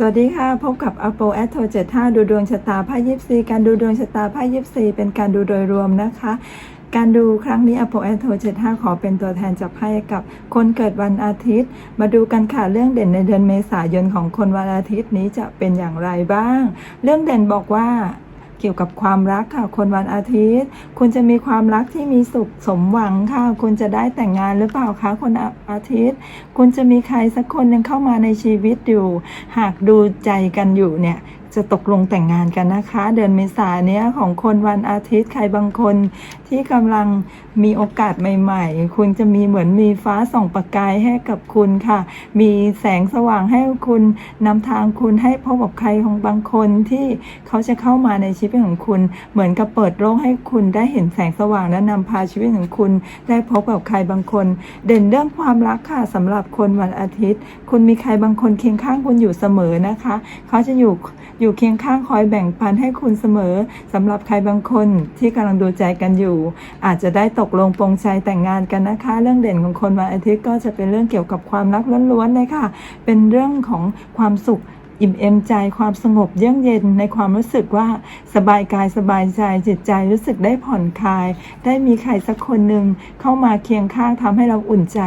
สวัสดีค่ะ พบกับ Apple a t o 75 ดูดวงชะตาไพ่ยิปซีการดูดวงชะตาไพ่ยิปซีเป็นการดูโดยรวมนะคะ การดูครั้งนี้ Apple a t o 75 ขอเป็นตัวแทนจับไพ่กับคนเกิดวันอาทิตย์ มาดูกันค่ะเรื่องเด่นในเดือนเมษายนของคนวันอาทิตย์นี้จะเป็นอย่างไรบ้าง เรื่องเด่นบอกว่า เกี่ยวกับความรักค่ะ คนวันอาทิตย์ คุณจะมีความรักที่มีสุขสมหวังค่ะ คุณจะได้แต่งงานหรือเปล่าคะคนอาทิตย์ คุณจะมีใครสักคนหนึ่งเข้ามาในชีวิตอยู่ หากดูใจกันอยู่เนี่ย จะตกลงแต่งงานกันนะคะ เดือนเมษาเนี้ยของคนวันอาทิตย์ใครบางคนที่กำลังมีโอกาสใหม่ ๆ คุณจะมีเหมือนมีฟ้าส่องประกายให้กับคุณค่ะ มีแสงสว่างให้คุณนำทางคุณให้พบกับใครของบางคนที่เขาจะเข้ามาในชีวิตของคุณ เหมือนกับเปิดโลกให้คุณได้เห็นแสงสว่างและนำพาชีวิตของคุณได้พบกับใครบางคน เด่นเรื่องความรักค่ะสำหรับคนวันอาทิตย์ คุณมีใครบางคนเคียงข้างคุณอยู่เสมอนะคะ เขาจะอยู่อยู่เคียงข้างคอยแบ่งปันให้คุณเสมอสำหรับใครบางคนที่กำลังดูใจกันอยู่ อาจจะได้ตกลงปรงใจแต่งงานกันนะคะ เรื่องเด่นของคนวันอาทิตย์ก็จะเป็นเรื่องเกี่ยวกับความรักล้วนๆเลยค่ะ เป็นเรื่องของความสุข อิ่มเอมใจความสงบเยือกเย็นในความรู้สึกว่าสบายกายสบายใจจิตใจรู้สึกได้ผ่อนคลาย ได้มีใครสักคนหนึ่งเข้ามาเคียงข้างทำให้เราอุ่นใจ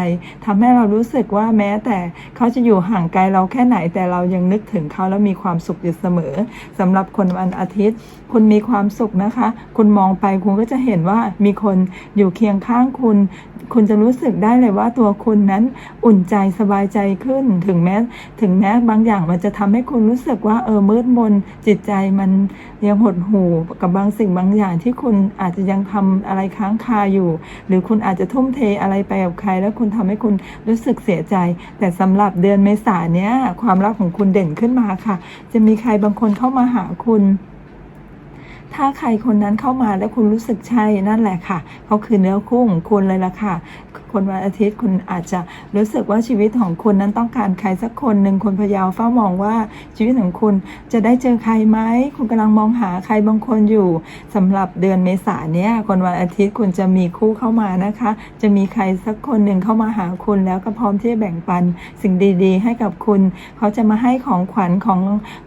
ทำให้เรารู้สึกว่าแม้แต่เขาจะอยู่ห่างไกลเราแค่ไหนแต่เรายังนึกถึงเขาแล้วมีความสุขอยู่เสมอสำหรับคนวันอาทิตย์ คุณมีความสุขนะคะ คุณมองไปคุณก็จะเห็นว่ามีคนอยู่เคียงข้างคุณ คุณจะรู้สึกได้เลยว่าตัวคุณนั้นอุ่นใจสบายใจขึ้น ถึงแม้ถึงแม้บางอย่างมันจะทำให้คุณรู้สึกว่าเออมืดมนจิตใจมันยังหดหู่กับบางสิ่งบางอย่างที่คุณอาจจะยังทำอะไรค้างคาอยู่ หรือคุณอาจจะทุ่มเทอะไรไปกับใคร แล้วคุณทำให้คุณรู้สึกเสียใจ แต่สำหรับเดือนเมษาเนี้ยความรักของคุณเด่นขึ้นมาค่ะ จะมีใครบางคนเข้ามาหาคุณ ถ้าใครคนนั้นเข้ามาแล้วคุณรู้สึกใช่นั่นแหละค่ะเขาคือเนื้อคู่ของคุณเลยล่ะค่ะ คนวันอาทิตย์คุณอาจจะรู้สึกว่าชีวิตของคุณนั้นต้องการใครสักคนหนึ่งคนพยาวเฝ้ามองว่าชีวิตของคุณจะได้เจอใครไหมคุณกำลังมองหาใครบางคนอยู่สำหรับเดือนเมษาเนี้ยคนวันอาทิตย์คุณจะมีคู่เข้ามานะคะ จะมีใครสักคนหนึ่งเข้ามาหาคุณแล้วก็พร้อมที่จะแบ่งปันสิ่งดีๆ ให้กับคุณ เขาจะมาให้ของขวัญของ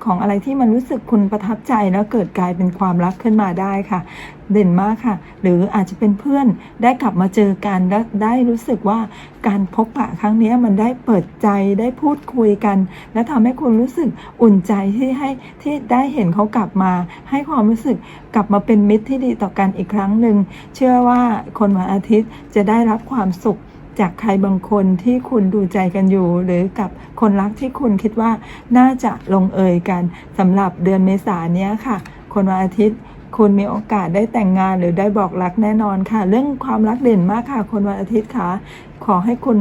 ของอะไรที่มันรู้สึกคุณประทับใจแล้วเกิดกลายเป็นความรักขึ้นมาได้ค่ะ เด่นมากค่ะ หรืออาจจะเป็นเพื่อนได้กลับมาเจอกันแล้วได้รู้สึกว่าการพบปะครั้งนี้มันได้เปิดใจได้พูดคุยกัน และทำให้คุณรู้สึกอุ่นใจที่ให้ที่ได้เห็นเขากลับมา ให้ความรู้สึกกลับมาเป็นมิตรที่ดีต่อกันอีกครั้งหนึ่งเชื่อว่าคนวันอาทิตย์จะได้รับความสุขจากใครบางคนที่คุณดูใจกันอยู่ หรือกับคนรักที่คุณคิดว่าน่าจะลงเอยกันสำหรับเดือนเมษานเนี้ยค่ะ คนวันอาทิตย์ คุณมีโอกาสได้แต่งงานหรือได้บอกรักแน่นอนค่ะ เรื่องความรักเด่นมากค่ะ คนวันอาทิตย์ค่ะ ขอให้คุณ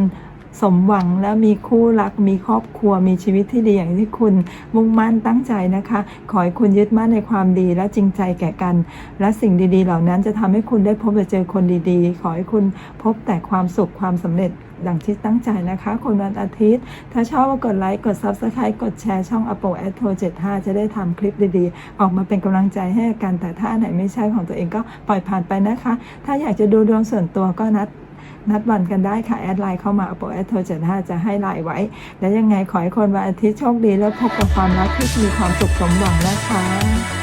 สมหวังและมีคู่รักมีครอบครัวมีชีวิตที่ดีอย่างที่คุณมุ่งมั่นตั้งใจนะคะ ขอให้คุณยึดมั่นในความดีและจริงใจแก่กัน และสิ่งดีๆ เหล่านั้นจะทำให้คุณได้พบและเจอคนดีๆ ขอให้คุณพบแต่ความสุขความสำเร็จดังที่ตั้งใจนะคะ คนวันอาทิตย์ ถ้าชอบก็กดไลค์ กด Subscribe กดแชร์ช่อง Apple a d p o 75 จะได้ทำคลิปดีๆ ออกมาเป็นกำลังใจให้กัน แต่ถ้าอันไหนไม่ใช่ของตัวเองก็ปล่อยผ่านไปนะคะ ถ้าอยากจะดูดวงส่วนตัวก็นัด นัดวันกันได้ค่ะ แอดไลน์เข้ามาอโปแอดโทรเจ็ดห้าจะให้ไลน์ไว้ แล้วยังไงขอให้คนวันอาทิตย์โชคดีแล้วพบกับความรักที่มีความสุขสมหวังนะคะ